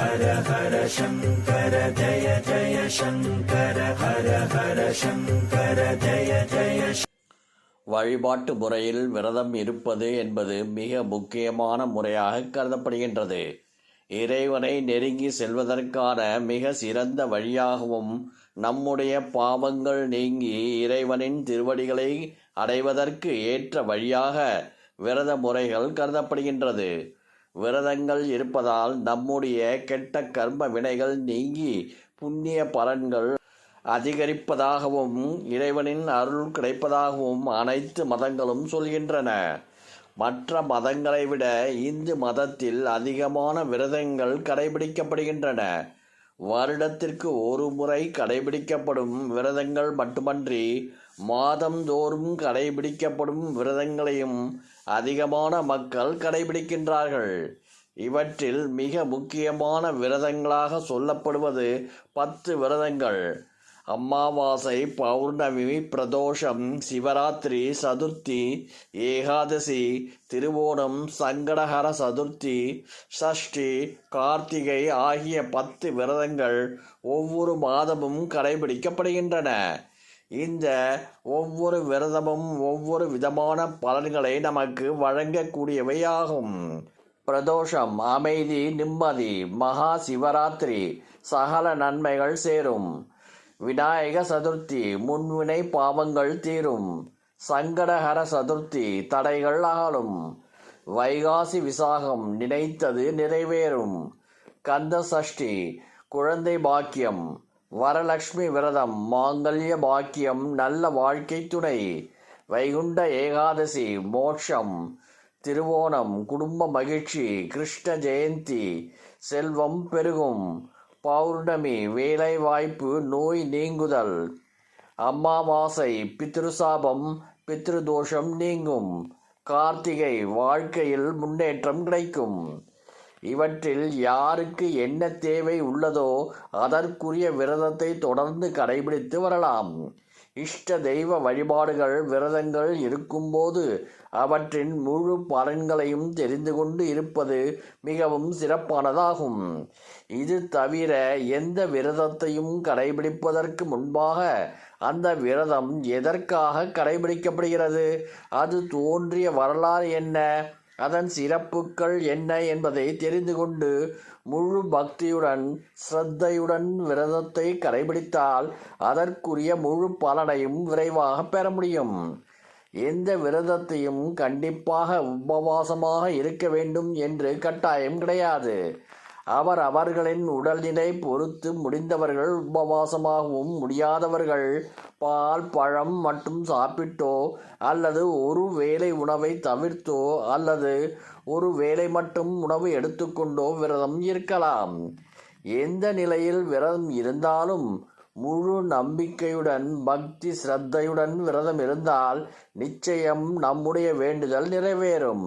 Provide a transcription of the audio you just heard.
ஹர ஹர சங்கர ஜய ஜய சங்கர ஹர ஹர சங்கர ஜய ஜய வழிபாட்டு முறையில் விரதம் இருப்பது என்பது மிக முக்கியமான முறையாக கருதப்படுகின்றது. இறைவனை நெருங்கி செல்வதற்கான மிக சிறந்த வழியாகவும் நம்முடைய பாவங்கள் நீங்கி இறைவனின் திருவடிகளை அடைவதற்கு ஏற்ற வழியாக விரத முறைகள் கருதப்படுகின்றது. விரதங்கள் இருப்பதால் நம்முடைய கெட்ட கர்ம வினைகள் நீங்கி புண்ணிய பலன்கள் அதிகரிப்பதாகவும் இறைவனின் அருள் கிடைப்பதாகவும் அனைத்து மதங்களும் சொல்கின்றன. மற்ற மதங்களை விட இந்து மதத்தில் அதிகமான விரதங்கள் கடைபிடிக்கப்படுகின்றன. வருடத்திற்கு ஒரு முறை கடைபிடிக்கப்படும் விரதங்கள் மட்டுமன்றி மாதந்தோறும் கடைபிடிக்கப்படும் விரதங்களையும் அதிகமான மக்கள் கடைபிடிக்கின்றார்கள். இவற்றில் மிக முக்கியமான விரதங்களாக சொல்லப்படுவது பத்து விரதங்கள். அமாவாசை பௌர்ணமி பிரதோஷம் சிவராத்திரி சதுர்த்தி ஏகாதசி திருவோணம் சங்கடஹர சதுர்த்தி சஷ்டி கார்த்திகை ஆகிய பத்து விரதங்கள் ஒவ்வொரு மாதமும் கடைபிடிக்கப்படுகின்றன. இந்த ஒவ்வொரு விரதமும் ஒவ்வொரு விதமான பலன்களை நமக்கு வழங்கக்கூடியவையாகும். பிரதோஷம் அமைதி நிம்மதி மகா சிவராத்திரி சகல நன்மைகள் சேரும். விநாயக சதுர்த்தி முன்வினை பாவங்கள் தீரும். சங்கடஹர சதுர்த்தி தடைகள் அகலும். வைகாசி விசாகம் நினைத்தது நிறைவேறும். கந்த சஷ்டி குழந்தை பாக்கியம். வரலட்சுமி விரதம் மாங்கல்ய பாக்கியம் நல்ல வாழ்க்கை துணை வைகுண்ட ஏகாதசி மோட்சம் திருவோணம் குடும்ப மகிழ்ச்சி கிருஷ்ண ஜெயந்தி செல்வம் பெருகும் பௌர்ணமி வேலை வாய்ப்பு நோய் நீங்குதல் அம்மாவாசை பித்ருசாபம் பித்ருதோஷம் நீங்கும் கார்த்திகை வாழ்க்கையில் முன்னேற்றம் கிடைக்கும். இவற்றில் யாருக்கு என்ன தேவை உள்ளதோ அதற்குரிய விரதத்தை தொடர்ந்து கடைபிடித்து வரலாம். இஷ்ட தெய்வ வழிபாடுகள் விரதங்கள் இருக்கும்போது அவற்றின் முழு பலன்களையும் தெரிந்து கொண்டு இருப்பது மிகவும் சிறப்பானதாகும். இது தவிர எந்த விரதத்தையும் கடைபிடிப்பதற்கு முன்பாக அந்த விரதம் எதற்காக கடைபிடிக்கப்படுகிறது? அது தோன்றிய வரலாறு என்ன? அதன் சிறப்புகள் என்ன என்பதை தெரிந்து கொண்டு முழு பக்தியுடன் ஸ்ரத்தையுடன் விரதத்தை கடைபிடித்தால் அதற்குரிய முழு பலனையும் விரைவாக பெற முடியும். எந்த விரதத்தையும் கண்டிப்பாக உபவாசமாக இருக்க வேண்டும் என்று கட்டாயம் கிடையாது. அவர் அவர்களின் உடல்நிலை பொறுத்து முடிந்தவர்கள் உபவாசமாகவும் முடியாதவர்கள் பால் பழம் மட்டும் சாப்பிட்டோ அல்லது ஒரு வேளை உணவை தவிர்த்தோ அல்லது ஒரு வேளை மட்டும் உணவு எடுத்துக்கொண்டோ விரதம் இருக்கலாம். எந்த நிலையில் விரதம் இருந்தாலும் முழு நம்பிக்கையுடன் பக்தி ஸ்ரத்தையுடன் விரதம் இருந்தால் நிச்சயம் நம்முடைய வேண்டுதல் நிறைவேறும்.